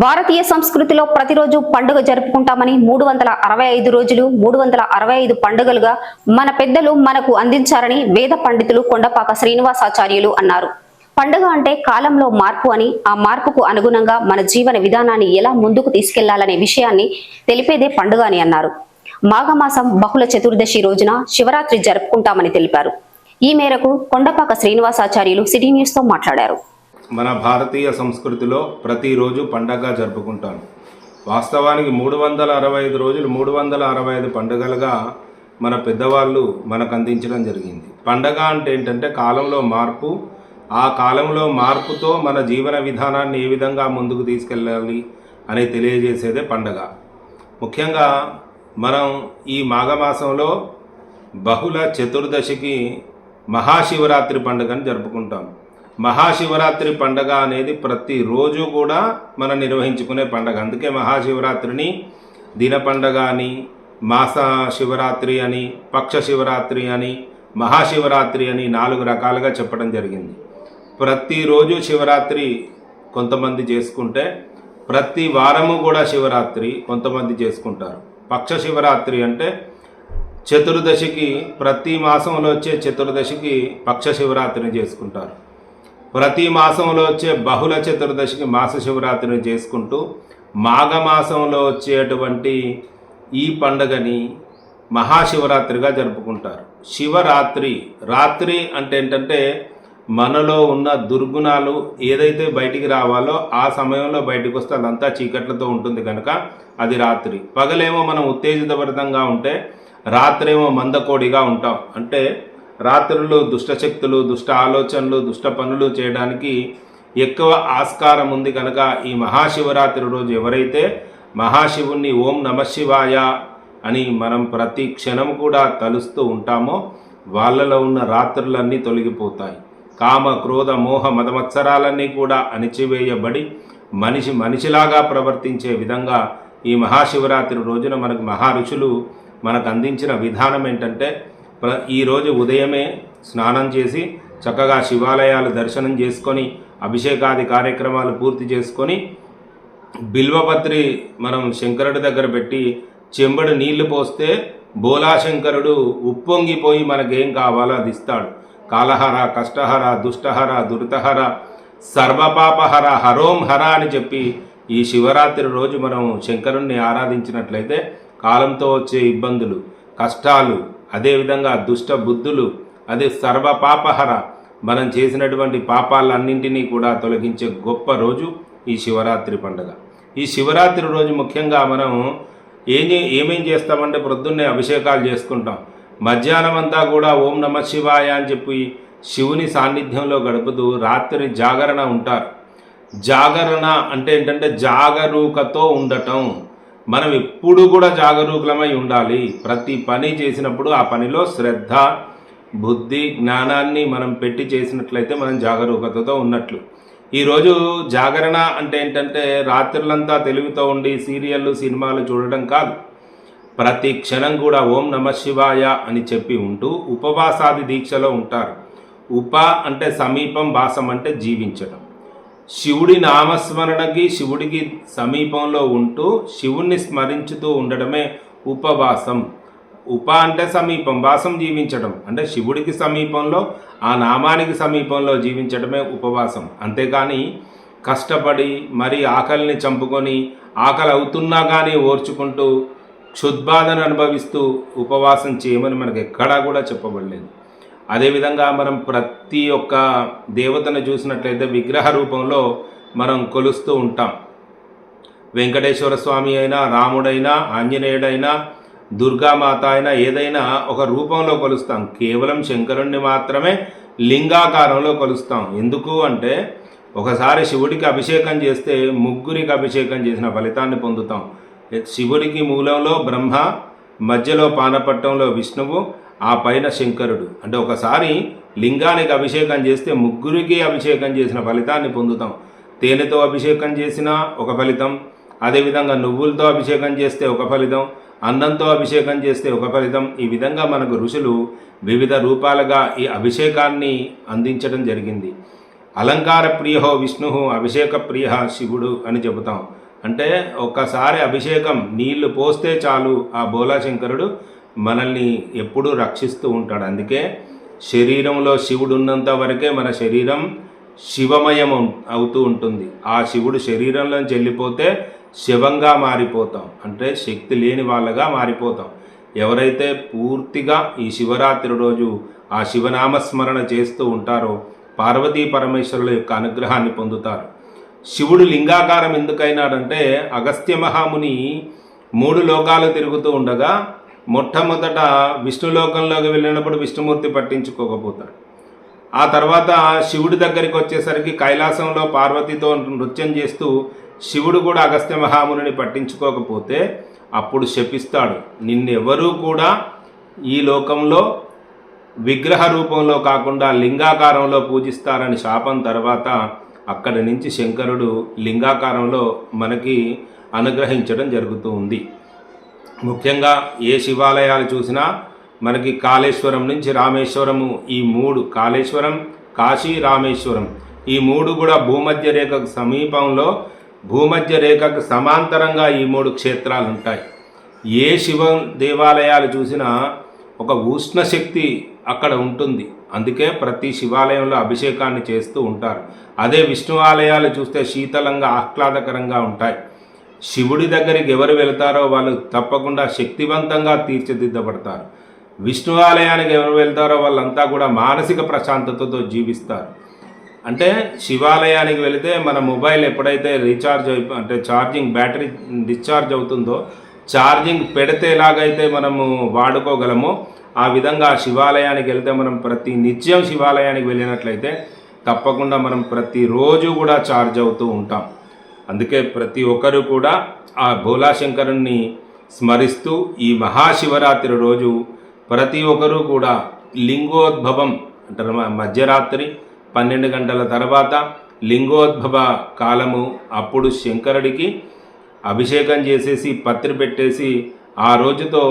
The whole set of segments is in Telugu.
భారతీయ సంస్కృతిలో ప్రతిరోజు పండుగ జరుపుకుంటామని మూడు వందల అరవై ఐదు రోజులు మూడు వందల అరవై ఐదు పండుగలుగా మన పెద్దలు మనకు అందించారని వేద పండితులు కొండపాక శ్రీనివాసాచార్యులు అన్నారు. పండుగ అంటే కాలంలో మార్పు అని ఆ మార్పుకు అనుగుణంగా మన జీవన విధానాన్ని ఎలా ముందుకు తీసుకెళ్ళాలనే విషయాన్ని తెలిపేదే పండుగ అని అన్నారు. మాఘమాసం బహుళ చతుర్దశి రోజున శివరాత్రి జరుపుకుంటామని తెలిపారు. ఈ మేరకు కొండపాక శ్రీనివాసాచార్యులు సిటీ న్యూస్తో మాట్లాడారు. మన భారతీయ సంస్కృతిలో ప్రతిరోజు పండగ జరుపుకుంటాం వాస్తవానికి మూడు వందల అరవై ఐదు రోజులు మూడు వందల అరవై ఐదు పండుగలుగా మన పెద్దవాళ్ళు మనకు అందించడం జరిగింది. పండగ అంటే ఏంటంటే కాలంలో మార్పు ఆ కాలంలో మార్పుతో మన జీవన విధానాన్ని ఏ విధంగా ముందుకు తీసుకెళ్ళాలి అని తెలియజేసేదే పండగ. ముఖ్యంగా మనం ఈ మాఘమాసంలో బహుళ చతుర్దశికి మహాశివరాత్రి పండుగను జరుపుకుంటాం. మహాశివరాత్రి పండగ అనేది ప్రతిరోజు కూడా మనం నిర్వహించుకునే పండగ. అందుకే మహాశివరాత్రిని దిన పండగ అని మాస శివరాత్రి అని పక్ష శివరాత్రి అని మహాశివరాత్రి అని నాలుగు రకాలుగా చెప్పడం జరిగింది. ప్రతిరోజు శివరాత్రి కొంతమంది చేసుకుంటే ప్రతి వారము కూడా శివరాత్రి కొంతమంది చేసుకుంటారు. పక్ష శివరాత్రి అంటే చతుర్దశికి ప్రతి మాసంలో వచ్చే చతుర్దశికి పక్ష శివరాత్రిని చేసుకుంటారు. ప్రతి మాసంలో వచ్చే బహుళ చతుర్దశికి మాస శివరాత్రిని చేసుకుంటూ మాఘమాసంలో వచ్చేటువంటి ఈ పండగని మహాశివరాత్రిగా జరుపుకుంటారు. శివరాత్రి రాత్రి అంటే ఏంటంటే మనలో ఉన్న దుర్గుణాలు ఏదైతే బయటికి రావాలో ఆ సమయంలో బయటికి వస్తే అదంతా చీకట్లతో ఉంటుంది కనుక అది రాత్రి. పగలేమో మనం ఉత్తేజితభరితంగా ఉంటే రాత్రేమో మందకోడిగా ఉంటాం. అంటే రాత్రులు దుష్టశక్తులు దుష్ట ఆలోచనలు దుష్ట పనులు చేయడానికి ఎక్కువ ఆస్కారం ఉంది కనుక ఈ మహాశివరాత్రి రోజు ఎవరైతే మహాశివుణ్ణి ఓం నమశివాయ అని మనం ప్రతి క్షణం కూడా తలుస్తూ ఉంటామో వాళ్ళలో ఉన్న రాత్రులన్నీ తొలగిపోతాయి. కామ క్రోధ మోహ మతమత్సరాలన్నీ కూడా అణిచివేయబడి మనిషి మనిషిలాగా ప్రవర్తించే విధంగా ఈ మహాశివరాత్రి రోజున మనకు మహా ఋషులు మనకు అందించిన విధానం ఏంటంటే ప్ర ఈరోజు ఉదయమే స్నానం చేసి చక్కగా శివాలయాలు దర్శనం చేసుకొని అభిషేకాది కార్యక్రమాలు పూర్తి చేసుకొని బిల్వపత్రి మనం శంకరుడి దగ్గర పెట్టి చెంబడు నీళ్ళు పోస్తే బోలాశంకరుడు ఉప్పొంగిపోయి మనకేం కావాలో అది ఇస్తాడు. కాలహర కష్టహర దుష్టహర దురితహర సర్వపాపహర హరోం హర అని చెప్పి ఈ శివరాత్రి రోజు మనం శంకరుణ్ణి ఆరాధించినట్లయితే కాలంతో వచ్చే ఇబ్బందులు కష్టాలు అదేవిధంగా దుష్ట బుద్ధులు అదే సర్వపాపహర మనం చేసినటువంటి పాపాలన్నింటినీ కూడా తొలగించే గొప్ప రోజు ఈ శివరాత్రి పండుగ. ఈ శివరాత్రి రోజు ముఖ్యంగా మనం ఏం ఏమేం చేస్తామంటే ప్రొద్దున్నే అభిషేకాలు చేసుకుంటాం. మధ్యాహ్నం అంతా కూడా ఓం నమ శివాయ అని చెప్పి శివుని సాన్నిధ్యంలో గడుపుతూ రాత్రి జాగరణ ఉంటారు. జాగరణ అంటే ఏంటంటే జాగరూకతో ఉండటం. మనం ఎప్పుడు కూడా జాగరూకులమై ఉండాలి. ప్రతి పని చేసినప్పుడు ఆ పనిలో శ్రద్ధ బుద్ధి జ్ఞానాన్ని మనం పెట్టి చేసినట్లయితే మనం జాగరూకతతో ఉన్నట్లు. ఈరోజు జాగరణ అంటే ఏంటంటే రాత్రులంతా తెలివితో ఉండి సీరియళ్ళు సినిమాలు చూడడం కాదు. ప్రతి క్షణం కూడా ఓం నమ శివాయ అని చెప్పి ఉంటూ ఉపవాసాది దీక్షలో ఉంటారు. ఉప అంటే సమీపం వాసం అంటే జీవించడం శివుడి నామస్మరణకి శివుడికి సమీపంలో ఉంటూ శివుణ్ణి స్మరించుతూ ఉండడమే ఉపవాసం. ఉప అంటే సమీపం వాసం జీవించడం. అంటే శివుడికి సమీపంలో ఆ నామానికి సమీపంలో జీవించడమే ఉపవాసం. అంతేకాని కష్టపడి మరి ఆకలిని చంపుకొని ఆకలి అవుతున్నా కానీ ఓర్చుకుంటూ క్షుద్బాధను అనుభవిస్తూ ఉపవాసం చేయమని మనకు ఎక్కడా కూడా చెప్పబడలేదు. అదేవిధంగా మనం ప్రతి ఒక్క దేవతను చూసినట్లయితే విగ్రహ రూపంలో మనం కొలుస్తూ ఉంటాం. వెంకటేశ్వర స్వామి అయినా రాముడైనా ఆంజనేయుడైనా దుర్గామాత అయినా ఏదైనా ఒక రూపంలో కొలుస్తాం. కేవలం శంకరుణ్ణి మాత్రమే లింగాకారంలో కొలుస్తాం. ఎందుకు అంటే ఒకసారి శివుడికి అభిషేకం చేస్తే ముగ్గురికి అభిషేకం చేసిన ఫలితాన్ని పొందుతాం. శివుడికి మూలంలో బ్రహ్మ మధ్యలో పానపట్టంలో విష్ణువు ఆ పైన శంకరుడు. అంటే ఒకసారి లింగానికి అభిషేకం చేస్తే ముగ్గురికి అభిషేకం చేసిన ఫలితాన్ని పొందుతాం. తేనెతో అభిషేకం చేసినా ఒక ఫలితం అదేవిధంగా నువ్వులతో అభిషేకం చేస్తే ఒక ఫలితం అన్నంతో అభిషేకం చేస్తే ఒక ఫలితం. ఈ విధంగా మనకు ఋషులు వివిధ రూపాలుగా ఈ అభిషేకాన్ని అందించడం జరిగింది. అలంకార ప్రియహో విష్ణు అభిషేక ప్రియ శివుడు అని చెబుతాం. అంటే ఒక్కసారి అభిషేకం నీళ్ళు పోస్తే చాలు ఆ బోలాశంకరుడు మనల్ని ఎప్పుడూ రక్షిస్తూ ఉంటాడు. అందుకే శరీరంలో శివుడు ఉన్నంత వరకే మన శరీరం శివమయం అవుతూ ఉంటుంది. ఆ శివుడు శరీరంలోంచి వెళ్ళిపోతే శివంగా మారిపోతాం. అంటే శక్తి లేని వాళ్ళగా మారిపోతాం. ఎవరైతే పూర్తిగా ఈ శివరాత్రి రోజు ఆ శివనామస్మరణ చేస్తూ ఉంటారో పార్వతీ పరమేశ్వరుల యొక్క అనుగ్రహాన్ని పొందుతారు. శివుడు లింగాకారం ఎందుకైనాడంటే అగస్త్య మహాముని మూడు లోకాలు తిరుగుతూ ఉండగా మొట్టమొదట విష్ణులోకంలోకి వెళ్ళినప్పుడు విష్ణుమూర్తి పట్టించుకోకపోతాడు. ఆ తర్వాత శివుడి దగ్గరికి వచ్చేసరికి కైలాసంలో పార్వతితో నృత్యం చేస్తూ శివుడు కూడా అగస్త్య మహామునిని పట్టించుకోకపోతే అప్పుడు శపిస్తాడు. నిన్నెవరూ కూడా ఈ లోకంలో విగ్రహ రూపంలో కాకుండా లింగాకారంలో పూజిస్తారని శాపం తర్వాత అక్కడి నుంచి శంకరుడు లింగాకారంలో మనకి అనుగ్రహించడం జరుగుతూ ఉంది. ముఖ్యంగా ఏ శివాలయాలు చూసినా మనకి కాళేశ్వరం నుంచి రామేశ్వరము ఈ మూడు కాళేశ్వరం కాశీ రామేశ్వరం. ఈ మూడు కూడా భూమధ్య రేఖకు సమీపంలో భూమధ్య రేఖకు సమాంతరంగా ఈ మూడు క్షేత్రాలు ఉంటాయి ఏ శివ దేవాలయాలు చూసినా ఒక ఉష్ణ శక్తి అక్కడ ఉంటుంది. అందుకే ప్రతి శివాలయంలో అభిషేకాన్ని చేస్తూ ఉంటారు. అదే విష్ణు ఆలయాలు చూస్తే శీతలంగా ఆహ్లాదకరంగా ఉంటాయి. శివుడి దగ్గరికి ఎవరు వెళ్తారో వాళ్ళు తప్పకుండా శక్తివంతంగా తీర్చిదిద్దబడతారు. విష్ణు ఆలయానికి ఎవరు వెళ్తారో వాళ్ళంతా కూడా మానసిక ప్రశాంతతతో జీవిస్తారు. అంటే శివాలయానికి వెళితే మన మొబైల్ ఎప్పుడైతే రీఛార్జ్ అయిపో అంటే ఛార్జింగ్ బ్యాటరీ డిశ్చార్జ్ అవుతుందో ఛార్జింగ్ పెడితే ఎలాగైతే మనము వాడుకోగలమో. ఆ విధంగా శివాలయానికి వెళితే మనం ప్రతి నిత్యం శివాలయానికి వెళ్ళినట్లయితే తప్పకుండా మనం ప్రతిరోజు కూడా ఛార్జ్ అవుతూ ఉంటాం. అందుకే ప్రతి ఒక్కరూ కూడా ఆ భోలాశంకరుణ్ణి స్మరిస్తూ ఈ మహాశివరాత్రి రోజు ప్రతి ఒక్కరూ కూడా లింగోద్భవం అంటారు మధ్యరాత్రి పన్నెండు గంటల తర్వాత లింగోద్భవ కాలము అప్పుడు శంకరుడికి అభిషేకం చేసేసి పత్రి పెట్టేసి ఆ రోజుతో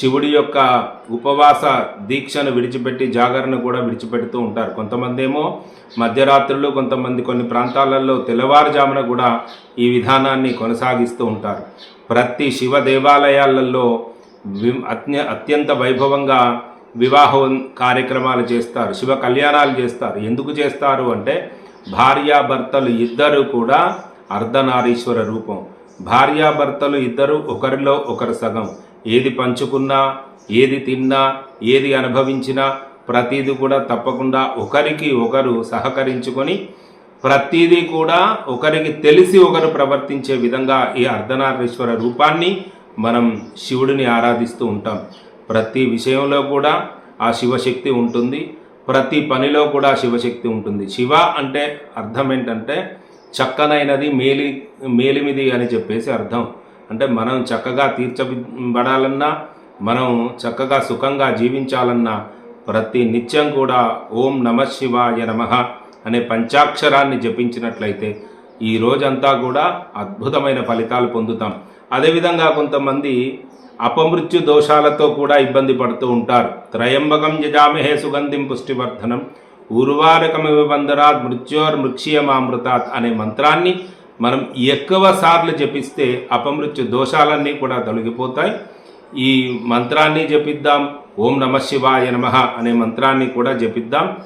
శివుడి యొక్క ఉపవాస దీక్షను విడిచిపెట్టి జాగరణ కూడా విడిచిపెడుతూ ఉంటారు. కొంతమంది ఏమో మధ్యరాత్రులు కొంతమంది కొన్ని ప్రాంతాలలో తెల్లవారుజామున కూడా ఈ విధానాన్ని కొనసాగిస్తూ ఉంటారు. ప్రతి శివ దేవాలయాలలో వి- అత్య అత్యంత వైభవంగా వివాహం కార్యక్రమాలు చేస్తారు. శివ కళ్యాణాలు చేస్తారు. ఎందుకు చేస్తారు అంటే భార్యాభర్తలు ఇద్దరు కూడా అర్ధనారీశ్వర రూపం. భార్యాభర్తలు ఇద్దరు ఒకరిలో ఒకరు సగం. ఏది పంచుకున్నా ఏది తిన్నా ఏది అనుభవించినా ప్రతిదీ కూడా తప్పకుండా ఒకరికి ఒకరు సహకరించుకొని ప్రతిదీ కూడా ఒకరికి తెలిసి ఒకరు ప్రవర్తించే విధంగా ఈ అర్ధనారీశ్వర రూపాన్ని మనం శివుడిని ఆరాధిస్తూ ఉంటాం. ప్రతి విషయంలో కూడా ఆ శివశక్తి ఉంటుంది. ప్రతి పనిలో కూడా శివశక్తి ఉంటుంది. శివ అంటే అర్థం ఏంటంటే చక్కనైనది మేలి మేలిమిది అని చెప్పేసి అర్థం. అంటే మనం చక్కగా తీర్చబడాలన్నా మనం చక్కగా సుఖంగా జీవించాలన్నా ప్రతి నిత్యం కూడా ఓం నమ శివాయ నమ అనే పంచాక్షరాన్ని జపించినట్లయితే ఈ రోజంతా కూడా అద్భుతమైన ఫలితాలు పొందుతాం. అదేవిధంగా కొంతమంది అపమృత్యు దోషాలతో కూడా ఇబ్బంది పడుతూ ఉంటారు. త్రయంబకం యజామహే సుగంధిం పుష్టివర్ధనం ఉర్వారకమివ బంధరాత్ మృత్యోర్ మృక్షీయమామృతాత్ అనే మంత్రాన్ని మనం ఎక్కువ సార్లు జపిస్తే అపమృత్యు దోషాలన్నీ కూడా తొలగిపోతాయి. ఈ మంత్రాన్ని జపిద్దాం. ఓం నమ శివాయ నమ అనే మంత్రాన్ని కూడా జపిద్దాం.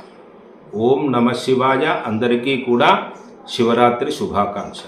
ఓం నమ శివాయ అందరికీ కూడా శివరాత్రి శుభాకాంక్ష